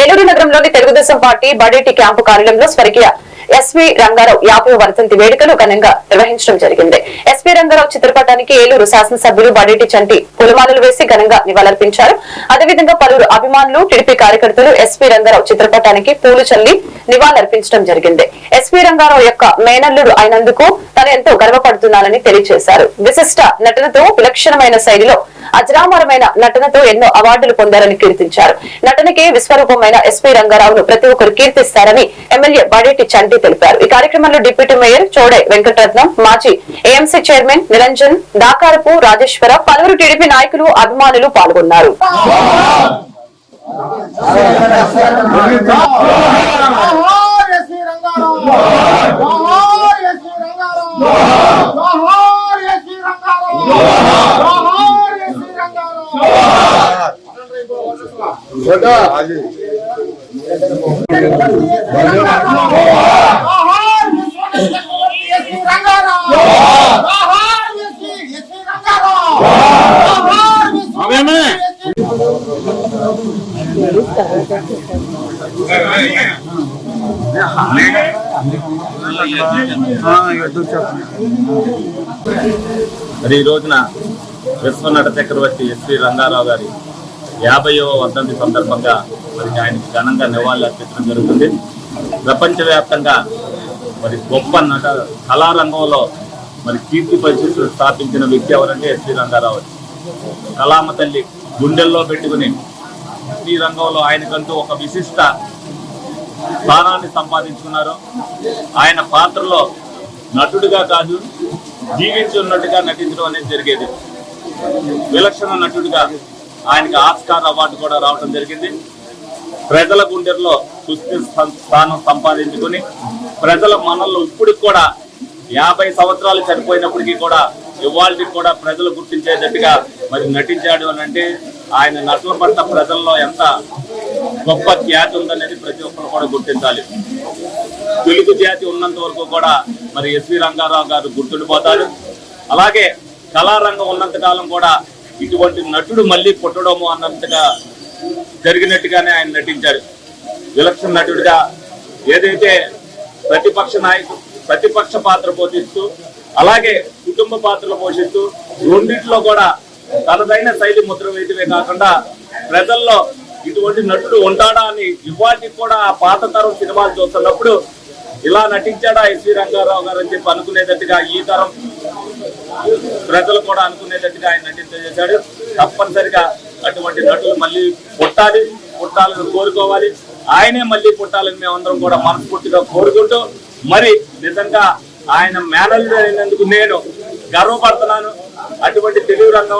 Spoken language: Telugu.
ఏలూరు నగరంలోని తెలుగుదేశం పార్టీ బడేటి క్యాంపు కార్యాలయంలో స్వర్గీయ ఎస్వి రంగారావు యాభై వర్ధంతి వేడుకలు ఘనంగా నిర్వహించడం జరిగింది. ఎస్వి రంగారావు చిత్రపటానికి ఏలూరు శాసనసభ్యులు బడేటి చంటి పులమాలలు వేసి ఘనంగా నివాళులర్పించారు. అదేవిధంగా పలువురు అభిమానులు టీడీపీ కార్యకర్తలు ఎస్వి రంగారావు చిత్రపటానికి పూలు చల్లి నివాళులర్పించడం జరిగింది. ఎస్వి రంగారావు యొక్క మేనల్లుడు అయినందుకు తను ఎంతో గర్వపడుతున్నానని తెలియజేశారు. విశిష్ట నటనతో విలక్షణమైన శైలిలో అజరామరమైన నటనతో ఎన్నో అవార్డులు పొందారని కీర్తించారు. నటనకే విశ్వరూపమైన ఎస్పీ రంగారావును ప్రతి ఒక్కరు కీర్తిస్తారని ఎమ్మెల్యే బడేటి చంటి తెలిపారు. ఈ కార్యక్రమంలో డిప్యూటీ మేయర్ చోడే వెంకటరత్నం మాజీ ఏఎంసీ చైర్మన్ నిరంజన్ దాకారపు రాజేశ్వర పలువురు టీడీపీ నాయకులు అభిమానులు పాల్గొన్నారు. Oh ఎస్వి రంగారావు జోహార్ ఎస్వి రంగారావు జోహార్ ఎస్వి రంగారావు జోహార్ ఎస్వి రంగారావు జోహార్ విశ్వనాథ్ ఎస్వి రంగారావు జోహార్ ఎస్వి ఎస్వి రంగారావు జోహార్ విశ్వనాథ్ ఎస్వి మరి ఈ రోజున విశ్వనట చక్రవర్తి ఎస్వి రంగారావు గారి యాభైవ వర్ధంతి సందర్భంగా మరి ఆయనకి ఘనంగా నివాళులు అర్పించడం జరుగుతుంది. ప్రపంచవ్యాప్తంగా మరి గొప్ప నట కళారంగంలో మరి కీర్తి పరిస్థితులు స్థాపించిన వ్యక్తి ఎవరంటే ఎస్వి రంగారావు. కళామ తల్లి గుండెల్లో పెట్టుకుని ఈ రంగంలో ఆయనకంటూ ఒక విశిష్ట స్థానాన్ని సంపాదించుకున్నారు. ఆయన పాత్రలో నటుడిగా కాదు జీవించి ఉన్నట్టుగా నటించడం అనేది జరిగేది. విలక్షణ నటుడిగా ఆయనకి ఆస్కార్ అవార్డు కూడా రావడం జరిగింది. ప్రజల గుండెల్లో సుస్థిర స్థానం సంపాదించుకొని ప్రజల మనల్లో ఇప్పటికి కూడా యాభై సంవత్సరాలు చనిపోయినప్పటికీ కూడా ఇవాళకి కూడా ప్రజలు గుర్తించేటట్టుగా మరి నటించాడు అని అంటే ఆయన నటుల పట్ల ప్రజల్లో ఎంత గొప్ప ఖ్యాతి ఉందనేది ప్రతి ఒక్కరు కూడా గుర్తించాలి. తెలుగు జాతి ఉన్నంత వరకు కూడా మరి ఎస్వి రంగారావు గారు గుర్తుండిపోతారు. అలాగే కళారంగం ఉన్నంత కాలం కూడా ఇటువంటి నటుడు మళ్ళీ పుట్టడము అన్నంతగా జరిగినట్టుగానే ఆయన నటించారు. విలక్షణ నటుడిగా ఏదైతే ప్రతిపక్ష నాయకు ప్రతిపక్ష పాత్ర పోషిస్తూ అలాగే కుటుంబ పాత్రలు పోషిస్తూ రెండిట్లో కూడా తనదైన శైలి ముద్ర వేయటమే కాకుండా ప్రజల్లో ఇటువంటి నటుడు ఉంటాడా అని ఇవాటికి కూడా ఆ పాత తరం సినిమాలు చూస్తున్నప్పుడు ఇలా నటించాడా ఎస్వి రంగారావు గారు అని చెప్పి అనుకునేటట్టుగా ఈ తరం ప్రజలు కూడా అనుకునేటట్టుగా ఆయన నటింపజేశాడు తప్పనిసరిగా అటువంటి నటులు మళ్ళీ పుట్టాలి పుట్టాలని కోరుకోవాలి. ఆయనే మళ్ళీ పుట్టాలని మేమందరం కూడా మనస్ఫూర్తిగా కోరుకుంటూ మరి నిజంగా ఆయన మేనల్లుడు అయినందుకు నేను గర్వపడుతున్నాను. అటువంటి తెలుగు రంగంలో